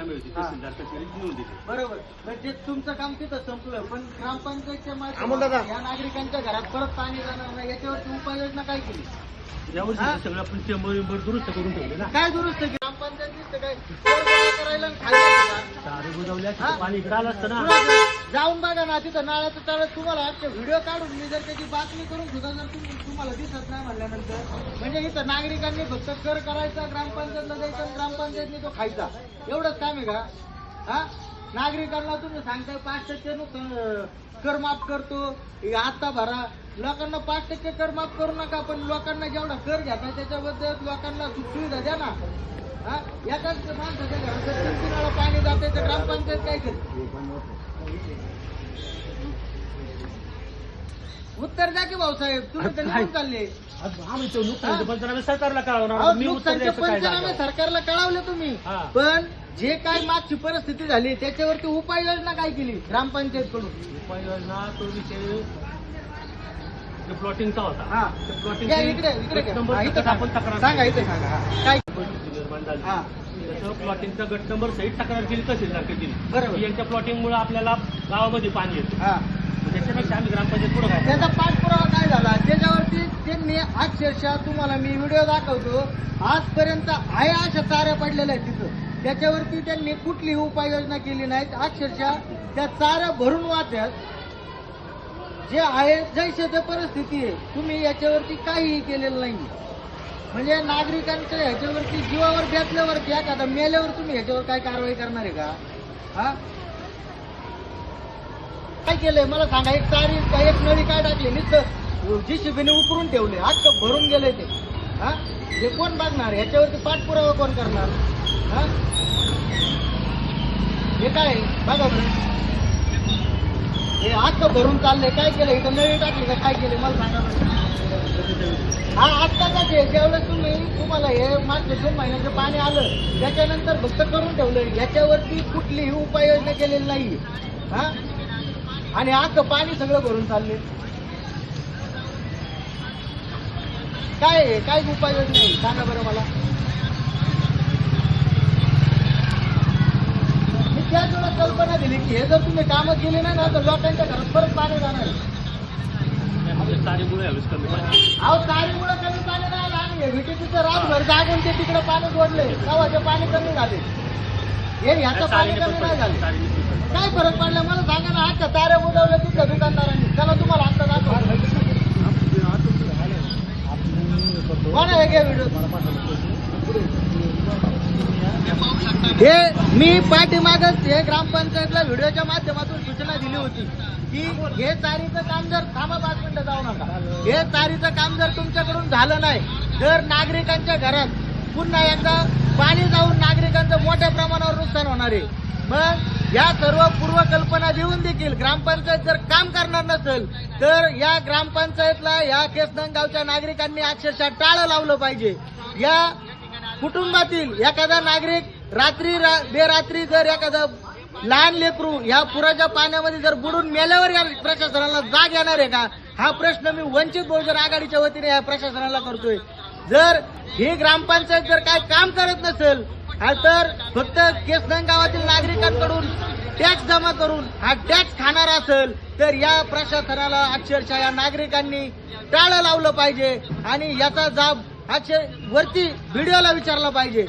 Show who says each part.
Speaker 1: होते
Speaker 2: हा.
Speaker 1: तहसीलदार कचेरीत दिले
Speaker 2: बरोबर म्हणजे तुमचं काम तिथं संपलं पण ग्रामपंचायतच्या. माध्यमातून या नागरिकांच्या घरात परत पाणी जाणार नाही याच्यावरती उपाययोजना काय केली
Speaker 1: यावर्षी
Speaker 2: हा?
Speaker 1: सगळं आपण चेंबर विंबर दुरुस्त करून ठेवले ना
Speaker 2: काय दुरुस्त केली? ग्रामपंचायतीचं काय करायला आणि खायला
Speaker 1: बुजवल्या? पाणी असतं ना.
Speaker 2: जाऊन बघा ना तिथं नाळ्याचं तळ तुम्हाला व्हिडिओ काढून मी जर त्याची बातमी करून सुद्धा जर तुम्ही तुम्हाला दिसत नाही म्हणल्यानंतर म्हणजे इथं नागरिकांनी फक्त कर करायचा ग्रामपंचायतला जायचा आणि ग्रामपंचायतनी तो खायचा. एवढंच काम आहे का? हा? नागरिकांना तुम्ही सांगताय पाच टक्के नुकसान कर माफ करतो हे आता भरा. लोकांना पाच टक्के कर माफ करू नका पण लोकांना जेवढा कर घेता त्याच्याबद्दल लोकांना सुख सुविधा द्या ना. हा? एकाच माणसाच्या घरात जाते तर ग्रामपंचायत काय करते उत्तर द्या की भाऊसाहेब तुम्ही तर निघून चालले?
Speaker 1: पंचनामे सरकारला कळवणार
Speaker 2: अहो,
Speaker 1: मी उत्तर
Speaker 2: नुकसानचे
Speaker 1: द्यायचं काय
Speaker 2: पंचनामे
Speaker 1: जागा?
Speaker 2: सरकारला कळवले तुम्ही
Speaker 1: हा.
Speaker 2: पण जे काय मागची परिस्थिती झाली त्याच्यावरती उपाययोजना काय केली ग्रामपंचायत कडून
Speaker 1: उपाययोजना तो विषय जो प्लॉटिंगचा होता
Speaker 2: हा
Speaker 1: त्या
Speaker 2: इकडे इकडे घ्या.
Speaker 1: नंबर
Speaker 2: हा, इथं
Speaker 1: सकट आपण
Speaker 2: सांगा
Speaker 1: तक्रार
Speaker 2: सांगा, इथं सांगा हा. काय
Speaker 1: निर्माण झाली
Speaker 2: हा
Speaker 1: त्याचं प्लॉटिंगचा गट नंबर सहित तक्रार केली तहसीलदार केली
Speaker 2: बरोबर.
Speaker 1: की यांच्या प्लॉटिंगमुळे आपल्याला गावामध्ये पाणी येतं.
Speaker 2: हा.
Speaker 1: त्याच्यापेक्षा आम्ही ग्रामपंचायत पुढे काय
Speaker 2: त्याचा पाठपुरावा काय झाला? त्याच्यावरती त्यांनी अक्षरशः तुम्हाला मी व्हिडिओ दाखवतो. आजपर्यंत आहे अशा चाऱ्या पडलेल्या आहेत तिथं. त्याच्यावरती त्यांनी कुठलीही उपाययोजना केली नाहीत. अक्षरशः त्या चाऱ्या भरून वाट्यात जे आहे जैसे ते परिस्थिती आहे. तुम्ही याच्यावरती काहीही केलेलं नाही म्हणजे नागरिकांच्या ह्याच्यावरती जीवावर बेतल्यावरती एखादा मेल्यावर तुम्ही ह्याच्यावर काय कारवाई करणार आहे का? हा? काय केलंय? मला सांगा एक तारी काय एक नळी काय टाकली? नुसतं शिबीने उकरून ठेवले अख्खं भरून गेले ते. हा? हे कोण बघणार? ह्याच्यावरती पाठपुरावा कोण करणार? हा? हे काय? बघा बरं. हे अख्खं भरून चालले काय केलं? इथं नळी टाकली का काय केले? मला सांगा बरं. हा आत्ता का जे ज्यावेळेस तुम्ही? तुम्हाला हे मागच्या दोन महिन्याचं पाणी आलं. त्याच्यानंतर फक्त करून ठेवलं याच्यावरती कुठलीही उपाययोजना केलेली नाही हा? आणि अख्खं पाणी सगळं भरून चालले काय आहे? काय उपाययोजना आहे? सांगा बरं मला मी त्याच वेळेला कल्पना दिली की हे जर तुम्ही कामं केली नाही ना तर लोकांच्या घरात परत पाणी जाणार अहो चारीमुळे कमी पाणी नाही आणि व्हिटीपीचं रातभर जागून ते तिकडे पाणी जोडले. गावाचे पाणी कमी झाले. हे ह्याचं पाणी कमी नाही झालं. काय फरक पडला? मला सांगा ना आजच्या ताऱ्या बुजवल्या तिथल्या दुकानदारांनी. चला तुम्हाला आता दाखव कोण आहे घ्या व्हिडिओ हे मी पाठीमागच हे ग्रामपंचायतला व्हिडिओच्या माध्यमातून सूचना दिली होती की हे चारीचं काम जर थांबा पाच मिनिटं जाऊ नका. हे चारीचं काम जर तुमच्याकडून झालं नाही तर नागरिकांच्या घरात पुन्हा एकदा पाणी जाऊन नागरिकांचं मोठ्या प्रमाणावर नुकसान होणार आहे. मग या सर्व पूर्वकल्पना देऊन देखील ग्रामपंचायत जर काम करणार नसेल तर या ग्रामपंचायतला या केसनंग गावच्या नागरिकांनी अक्षरशः टाळं लावलं पाहिजे. या कुटुंबातील एखादा नागरिक रात्री रा- बेरात्री जर एखादा लहान लेकरू ह्या पुराच्या पाण्यामध्ये जर बुडून मेल्यावर या प्रशासनाला जाग येणार आहे का? हा प्रश्न मी वंचित बहुजन आघाडीच्या वतीने या प्रशासनाला करतोय. जर ही ग्रामपंचायत जर काय काम करत नसेल हा तर फक्त केसनंग गावातील नागरिकांकडून टॅक्स जमा करून हा टॅक्स खाणार असेल तर या प्रशासनाला अक्षरशः या नागरिकांनी टाळं लावलं पाहिजे आणि याचा जाब अक्षर वरती व्हिडिओला विचारला पाहिजे.